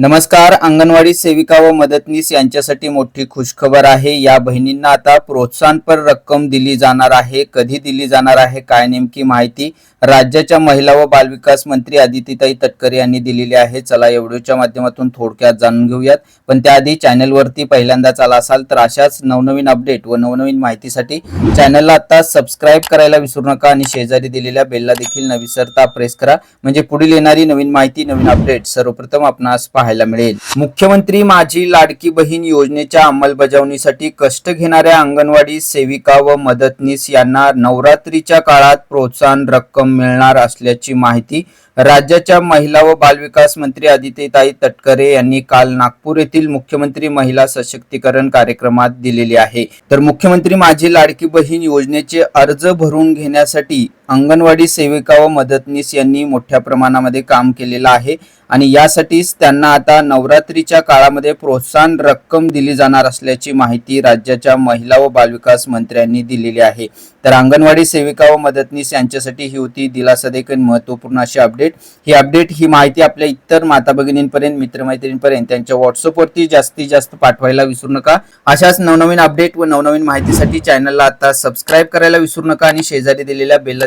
नमस्कार अंगणवाडी सेविका व मदतनीस यांच्यासाठी मोठी खुशखबर आहे. या बहिणींना आता प्रोत्साहनपर रक्कम दिली जाणार आहे. कधी दिली जाणार आहे काय नेमकी माहिती राज्याच्या महिला व बालविकास मंत्री आदितीताई तटकरे यांनी दिलेली आहे. चला या व्हिडिओच्या माध्यमातून थोडक्यात जाणून घेऊयात. पण त्याआधी चॅनलवरती पहिल्यांदाच आला असाल तर अशाच नवनवीन अपडेट व नवनवीन माहितीसाठी चॅनलला आता सबस्क्राईब करायला विसरू नका आणि शेजारी दिलेल्या बेलला देखील न विसरता प्रेस करा. म्हणजे पुढील येणारी नवीन माहिती नवीन अपडेट सर्वप्रथम आपणास पाहायला मिळेल. मुख्यमंत्री माझी लाडकी बहीण योजनेच्या अंमलबजावणीसाठी कष्ट घेणाऱ्या अंगणवाडी सेविका व मदतनीस यांना नवरात्रीच्या काळात प्रोत्साहन रक्कम मिळणार असल्याची माहिती राज्याच्या महिला व बालविकास मंत्री आदित्यताई तटकरे यांनी काल नागपूर येथील मुख्यमंत्री महिला सशक्तीकरण कार्यक्रमात दिलेली आहे. तर मुख्यमंत्री माझी लाडकी बहीण योजनेचे अर्ज भरून घेण्यासाठी अंगणवाडी सेविका व मदतनीस यांनी मोठ्या प्रमाणामध्ये काम केलेलं आहे आणि यासाठीच त्यांना आता नवरात्रीच्या काळामध्ये प्रोत्साहन रक्कम दिली जाणार असल्याची माहिती राज्याच्या महिला व बालविकास मंत्र्यांनी दिलेली आहे. तर अंगणवाडी सेविका व मदतनीस यांच्यासाठी ही होती दिलासा देखील महत्त्वपूर्ण अशी अपडेट. ही अपडेट ही माहिती आपल्या इतर माता भगिनींपर्यंत मित्रमैत्रिणींपर्यंत त्यांच्या व्हॉट्सअपवरती जास्तीत जास्त पाठवायला विसरू नका. अशाच नवनवीन अपडेट व नवनवीन माहितीसाठी चॅनलला आता सबस्क्राईब करायला विसरू नका आणि शेजारी दिलेल्या बेलला